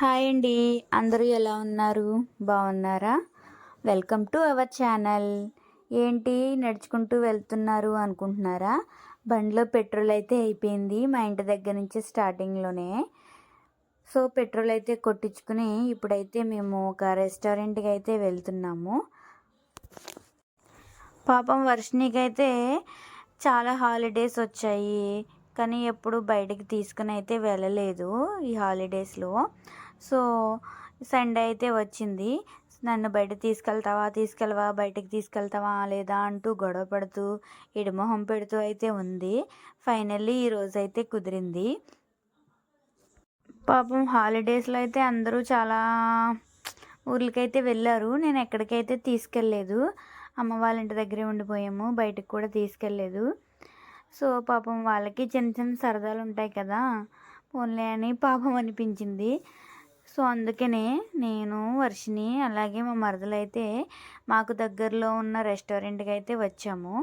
Hi అండి. అందరూ ఎలా ఉన్నారు? బాగున్నారా? Welcome to our channel. ఏంటి? నడుచుకుంటూ వెళ్తున్నారు అనుకుంటున్నారా? బండిలో పెట్రోల్ అయితే అయిపోయింది. మా ఇంటి దగ్గర నుంచి స్టార్టింగ్లోనే. సో పెట్రోల్ అయితే కొట్టించుకుని ఇప్పుడైతే మేము ఒక రెస్టారెంట్కి అయితే వెళ్తున్నాము. పాపం వర్షినికి అయితే చాలా హాలిడేస్ వచ్చాయి. కానీ ఎప్పుడు బయటికి తీసుకుని అయితే వెళ్ళలేదు ఈ హాలిడేస్లో. సో సండే అయితే వచ్చింది. నన్ను బయట తీసుకెళ్తావా తీసుకెళ్ళవా బయటకు తీసుకెళ్తావా లేదా అంటూ గొడవ పడుతూ ఇడిమొహం పెడుతూ అయితే ఉంది. ఫైనల్లీ ఈరోజు అయితే కుదిరింది. పాపం హాలిడేస్లో అయితే అందరూ చాలా ఊర్లకైతే వెళ్ళారు. నేను ఎక్కడికైతే తీసుకెళ్ళలేదు. అమ్మ వాళ్ళ ఇంటి దగ్గరే ఉండిపోయాము. బయటకు కూడా తీసుకెళ్ళలేదు. సో పాపం వాళ్ళకి చిన్న చిన్న సరదాలు ఉంటాయి కదా. పోన్లే అని పాపం అనిపించింది. సో అందుకనే నేను వర్షిని అలాగే మా మరదలైతే మాకు దగ్గరలో ఉన్న రెస్టారెంట్కి అయితే వచ్చాము.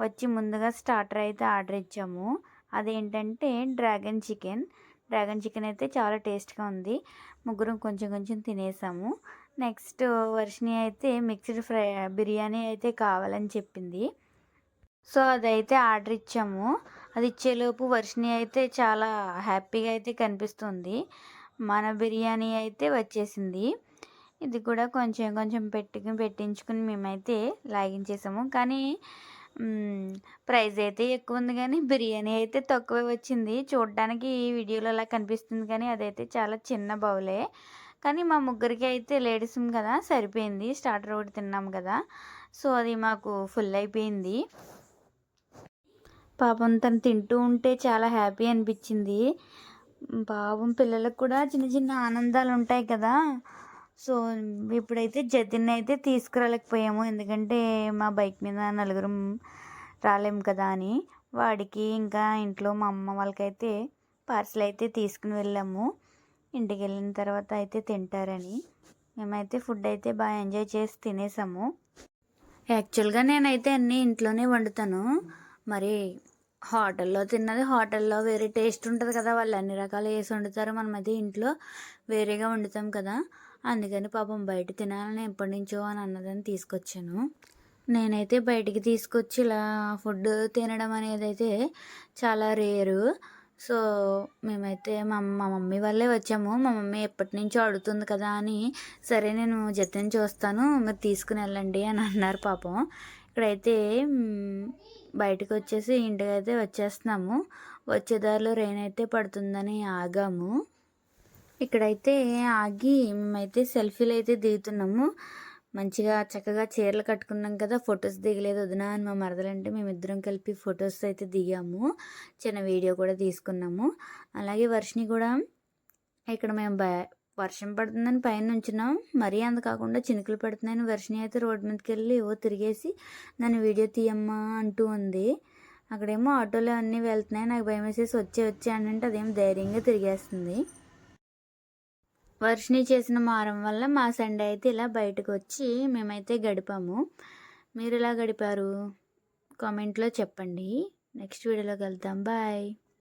వచ్చి ముందుగా స్టార్టర్ అయితే ఆర్డర్ ఇచ్చాము. అదేంటంటే డ్రాగన్ చికెన్. డ్రాగన్ చికెన్ అయితే చాలా టేస్ట్గా ఉంది. ముగ్గురం కొంచెం కొంచెం తినేసాము. నెక్స్ట్ వర్షిని అయితే మిక్స్డ్ ఫ్రై బిర్యానీ అయితే కావాలని చెప్పింది. సో అదైతే ఆర్డర్ ఇచ్చాము. అది ఇచ్చేలోపు వర్షిని అయితే చాలా హ్యాపీగా అయితే కనిపిస్తుంది. మన బిర్యానీ అయితే వచ్చేసింది. ఇది కూడా కొంచెం కొంచెం పెట్టుకుని పెట్టించుకుని మేమైతే లాగించేసాము. కానీ ప్రైస్ అయితే ఎక్కువ ఉంది కానీ బిర్యానీ అయితే తక్కువే వచ్చింది. చూడడానికి వీడియోలో అలా కనిపిస్తుంది కానీ అదైతే చాలా చిన్న బౌలే. కానీ మా ముగ్గురికి అయితే లేడీస్ కదా సరిపోయింది. స్టార్టర్ ఒకటి తిన్నాం కదా. సో అది మాకు ఫుల్ అయిపోయింది. పాపం తను తింటూ ఉంటే చాలా హ్యాపీ అనిపించింది. పాపం పిల్లలకు కూడా చిన్న చిన్న ఆనందాలు ఉంటాయి కదా. సో ఇప్పుడైతే జతిన్ అయితే తీసుకురాలేకపోయాము. ఎందుకంటే మా బైక్ మీద నలుగురం రాలేము కదా అని. వాడికి ఇంకా ఇంట్లో మా అమ్మ వాళ్ళకైతే పార్సల్ అయితే తీసుకుని వెళ్ళాము. ఇంటికి వెళ్ళిన తర్వాత అయితే తింటారని. మేమైతే ఫుడ్ అయితే బాగా ఎంజాయ్ చేసి తినేసాము. యాక్చువల్గా నేనైతే అన్నీ ఇంట్లోనే వండుతాను. మరి హోటల్లో తిన్నది హోటల్లో వేరే టేస్ట్ ఉంటుంది కదా వాళ్ళు అన్ని రకాలు వేసి వండుతారు. మనం అయితే ఇంట్లో వేరేగా వండుతాం కదా. అందుకని పాపం బయట తినాలని ఎప్పటి నుంచో అని అన్నదని తీసుకొచ్చాను. నేనైతే బయటికి తీసుకొచ్చి ఇలా ఫుడ్ తినడం అనేది అయితే చాలా రేరు. సో మేమైతే మా మా మమ్మీ వాళ్ళే వచ్చాము. మా మమ్మీ ఎప్పటి నుంచో అడుగుతుంది కదా అని సరే నేను జతని చూస్తాను మీరు తీసుకుని వెళ్ళండి అని అన్నారు పాపం. ఇక్కడైతే బయటకు వచ్చేసి ఇంటికి అయితే వచ్చేస్తున్నాము. వచ్చేదారిలో రెయిన్ అయితే పడుతుందని ఆగాము. ఇక్కడైతే ఆగి మేమైతే సెల్ఫీలు అయితే దిగుతున్నాము. మంచిగా చక్కగా చీరలు కట్టుకున్నాం కదా ఫొటోస్ దిగలేదు వదిన అని మా మరదలంటే మేమిద్దరం కలిపి ఫొటోస్ అయితే దిగాము. చిన్న వీడియో కూడా తీసుకున్నాము. అలాగే వర్షిని కూడా ఇక్కడ మేము వర్షం పడుతుందని పైన ఉంచున్నాం మరీ అంత కాకుండా చినుకులు పడుతున్నాయని వర్షిని అయితే రోడ్డు మీదకి వెళ్ళి ఏవో తిరిగేసి నన్ను వీడియో తీయమ్మా అంటూ ఉంది. అక్కడేమో ఆటోలో అన్నీ వెళ్తున్నాయి. నాకు భయం వేసేసి వచ్చే వచ్చే అని అంటే అదేం ధైర్యంగా తిరిగేస్తుంది. వర్షిని చేసిన మారం వల్ల మా సండే అయితే ఇలా బయటకు వచ్చి మేమైతే గడిపాము. మీరు ఇలా గడిపారు? కామెంట్లో చెప్పండి. నెక్స్ట్ వీడియోలోకి వెళ్తాం. బాయ్.